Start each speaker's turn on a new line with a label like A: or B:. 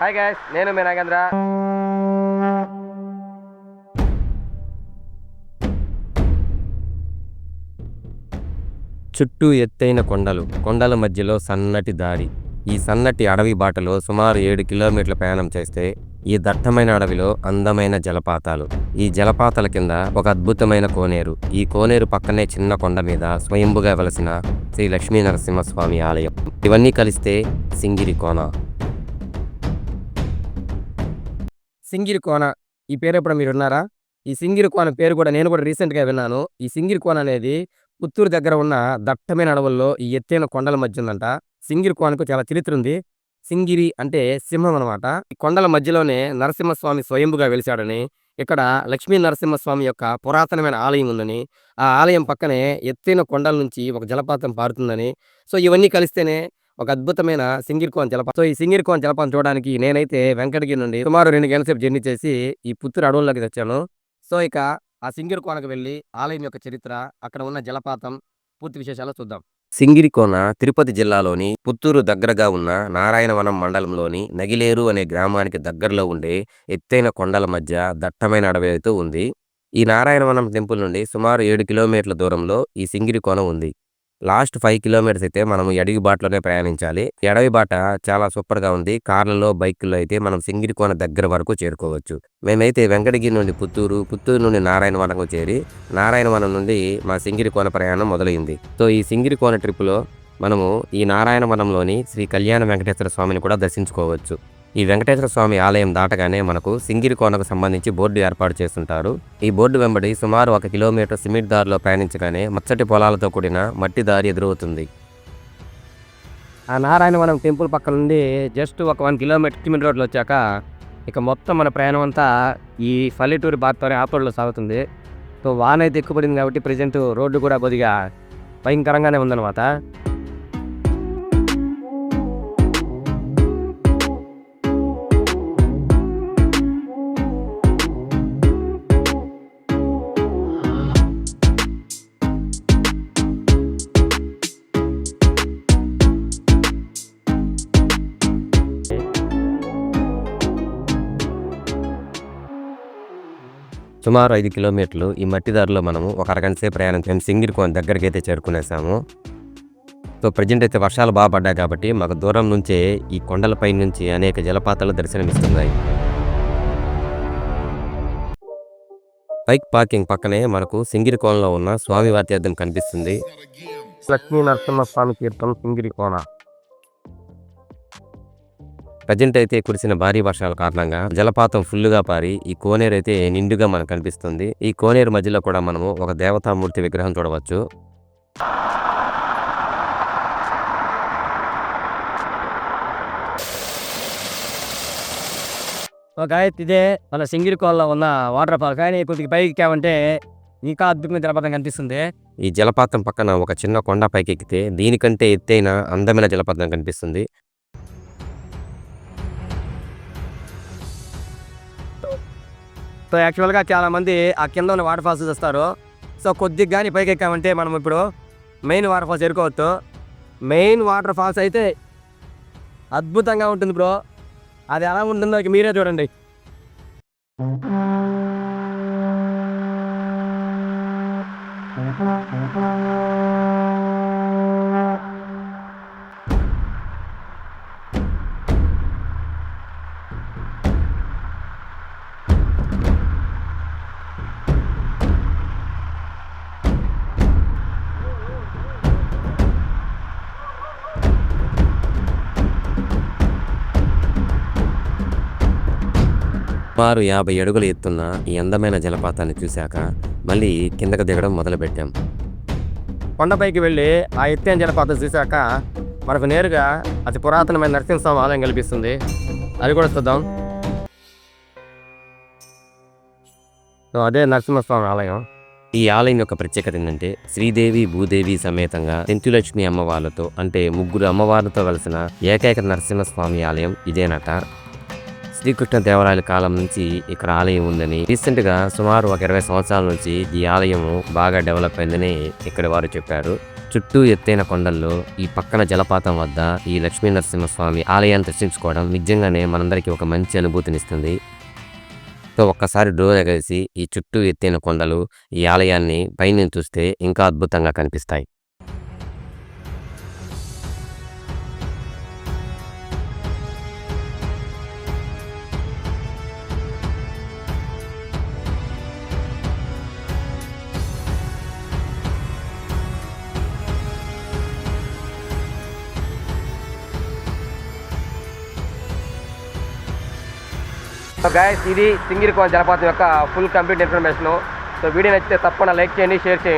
A: Hi guys నేను మీ నాగేంద్ర. చుట్టూ ఎత్తైన కొండలు కొండల మధ్యలో సన్నటి దారి. ఈ సన్నటి అడవి బాటలో సుమారు ఏడు కిలోమీటర్ల ప్రయాణం చేస్తే ఈ దట్టమైన అడవిలో అందమైన జలపాతాలు. ఈ జలపాతాల కింద ఒక అద్భుతమైన కోనేరు. ఈ కోనేరు పక్కనే చిన్న కొండ మీద స్వయంభుగా వెలసిన శ్రీ లక్ష్మీ నరసింహస్వామి ఆలయం. ఇవన్నీ కలిస్తే సింగిరి కోన. సింగిరి కోన ఈ పేరు ఎప్పుడు మీరు విన్నారా? ఈ సింగిరి కోన పేరు కూడా నేను కూడా రీసెంట్గా విన్నాను. ఈ సింగిరి కోన అనేది పుత్తూరు దగ్గర ఉన్న దట్టమైన అడవుల్లో ఈ ఎత్తైన కొండల మధ్య ఉందంట. సింగిరి కోనకు చాలా చరిత్ర ఉంది. సింగిరి అంటే సింహం అనమాట ఈ కొండల మధ్యలోనే నరసింహస్వామి స్వయంభుగా వెలిశాడని ఇక్కడ లక్ష్మీ నరసింహస్వామి యొక్క పురాతనమైన ఆలయం ఉందని ఆ ఆలయం పక్కనే ఎత్తైన కొండల నుంచి ఒక జలపాతం పారుతుందని. సో ఇవన్నీ కలిస్తేనే ఒక అద్భుతమైన సింగిర్కోన్ జలపాతం సో ఈ సింగిర్కోన్ జలపాతం చూడడానికి నేనైతే వెంకటగిరి నుండి సుమారు రెండు గంటల సేపు జర్నీ చేసి ఈ పుత్తూరు అడవుల్లోకి తెచ్చాను. సో ఇక ఆ సింగిరికోనకు వెళ్ళి ఆలయం యొక్క చరిత్ర అక్కడ ఉన్న జలపాతం పూర్తి విశేషాలు చూద్దాం. సింగిరికోన తిరుపతి జిల్లాలోని పుత్తూరు దగ్గరగా ఉన్న నారాయణవనం మండలంలోని నగిలేరు అనే గ్రామానికి దగ్గరలో ఉండే ఎత్తైన కొండల మధ్య దట్టమైన అడవి అయితే ఉంది. ఈ నారాయణవనం టెంపుల్ నుండి సుమారు ఏడు కిలోమీటర్ల దూరంలో ఈ సింగిరి కోన ఉంది. లాస్ట్ ఫైవ్ కిలోమీటర్స్ అయితే మనం ఎడవి బాటలోనే ప్రయాణించాలి. ఎడవి బాట చాలా సూపర్గా ఉంది. కార్లలో బైకుల్లో అయితే మనం సింగిరి కోన దగ్గర వరకు చేరుకోవచ్చు. మేమైతే వెంకటగిరి నుండి పుత్తూరు పుత్తూరు నుండి నారాయణవనంకు చేరి నారాయణవనం నుండి మా సింగిరి కోన ప్రయాణం మొదలైంది. సో ఈ సింగిరి కోన ట్రిప్లో మనము ఈ నారాయణవనంలోని శ్రీ కళ్యాణ వెంకటేశ్వర స్వామిని కూడా దర్శించుకోవచ్చు. ఈ వెంకటేశ్వర స్వామి ఆలయం దాటగానే మనకు సింగిరి కోనకు సంబంధించి బోర్డు ఏర్పాటు చేస్తుంటారు. ఈ బోర్డు వెంబడి సుమారు ఒక కిలోమీటర్ సిమెంట్ దారిలో ప్రయాణించగానే మచ్చటి పొలాలతో కూడిన మట్టి దారి ఎదురవుతుంది. ఆ నారాయణవనం టెంపుల్ పక్క నుండి జస్ట్ ఒక వన్ కిలోమీటర్ సిమెంట్ రోడ్లో వచ్చాక ఇక మొత్తం మన ప్రయాణం అంతా ఈ పల్లెటూరు బాత్తోనే ఆఫ్ రోడ్లో సాగుతుంది. సో వాన అయితే ఎక్కువ పడింది కాబట్టి ప్రజెంట్ రోడ్డు కూడా కొద్దిగా భయంకరంగానే ఉందన్నమాట. సుమారు ఐదు కిలోమీటర్లు ఈ మట్టి దారిలో మనము ఒక అరగంట సేపు ప్రయాణం మేము సింగిర్ కోన దగ్గరికి అయితే చేరుకునేసాము. సో ప్రజెంట్ అయితే వర్షాలు బాగా పడ్డాయి కాబట్టి మాకు దూరం నుంచే ఈ కొండలపై నుంచి అనేక జలపాతాలు దర్శనమిస్తున్నాయి. బైక్ పార్కింగ్ పక్కనే మనకు సింగిరి కోనలో ఉన్న స్వామివారి తీర్థం కనిపిస్తుంది. లక్ష్మీ నరసింహ స్వామి తీర్థం సింగిరి కోన. ప్రజెంట్ అయితే కురిసిన భారీ వర్షాల కారణంగా జలపాతం ఫుల్లుగా పారి ఈ కోనేరు అయితే నిండుగా మనకు కనిపిస్తుంది. ఈ కోనేరు మధ్యలో కూడా మనము ఒక దేవతామూర్తి విగ్రహం చూడవచ్చు.
B: ఒక ఇదే మన సింగిరికోల్లో ఉన్న వాటర్ ఫాల్. కానీ కొద్దిగా పైకి ఎక్కామంటే ఇంకా అద్భుతమైన జలపాతం కనిపిస్తుంది.
A: ఈ జలపాతం పక్కన ఒక చిన్న కొండ పైకి ఎక్కితే దీనికంటే ఎత్తైన అందమైన జలపాతం కనిపిస్తుంది.
B: సో యాక్చువల్గా చాలామంది ఆ కింద ఉన్న వాటర్ ఫాల్స్ చూస్తారు. సో కొద్దిగా కానీ పైకి ఎక్కామంటే మనం ఇప్పుడు మెయిన్ వాటర్ ఫాల్స్ ఎరుకోవచ్చు మెయిన్ వాటర్ ఫాల్స్ అయితే అద్భుతంగా ఉంటుంది బ్రో. అది ఎలా ఉంటుందో మీరే చూడండి.
A: సుమారు యాభై అడుగులు ఎత్తున్న ఈ అందమైన జలపాతాన్ని చూశాక మళ్ళీ కిందకు దిగడం మొదలుపెట్టాం.
B: కొండపైకి వెళ్ళి ఆ ఎత్తైన జలపాతం చూశాక మనకు నేరుగా అతి పురాతనమైన నరసింహస్వామి ఆలయం కనిపిస్తుంది. అది కూడా చూద్దాం. సో అదే నరసింహస్వామి ఆలయం.
A: ఈ ఆలయం యొక్క ప్రత్యేకత ఏంటంటే శ్రీదేవి భూదేవి సమేతంగా తెంతులక్ష్మి అమ్మవార్లతో అంటే ముగ్గురు అమ్మవార్లతో వెలసిన ఏకైక నరసింహస్వామి ఆలయం ఇదేనట. శ్రీకృష్ణ దేవరాయల కాలం నుంచి ఇక్కడ ఆలయం ఉందని రీసెంట్గా సుమారు ఒక ఇరవై సంవత్సరాల నుంచి ఈ ఆలయం బాగా డెవలప్ అయిందని ఇక్కడ వారు చెప్పారు. చుట్టూ ఎత్తైన కొండల్లో ఈ పక్కన జలపాతం వద్ద ఈ లక్ష్మీ నరసింహస్వామి ఆలయాన్ని దర్శించుకోవడం నిజంగానే మనందరికీ ఒక మంచి అనుభూతినిస్తుంది సో ఒక్కసారి డోర్ ఎగేసి ఈ చుట్టూ ఎత్తైన కొండలు ఈ ఆలయాన్ని పైనుంచి చూస్తే ఇంకా అద్భుతంగా కనిపిస్తాయి.
B: సో గాయస్ ఇది సింగిరికోన జలపాతం యొక్క full complete information so video నచ్చితే తప్పకుండా లైక్ చేయండి షేర్ చేయండి.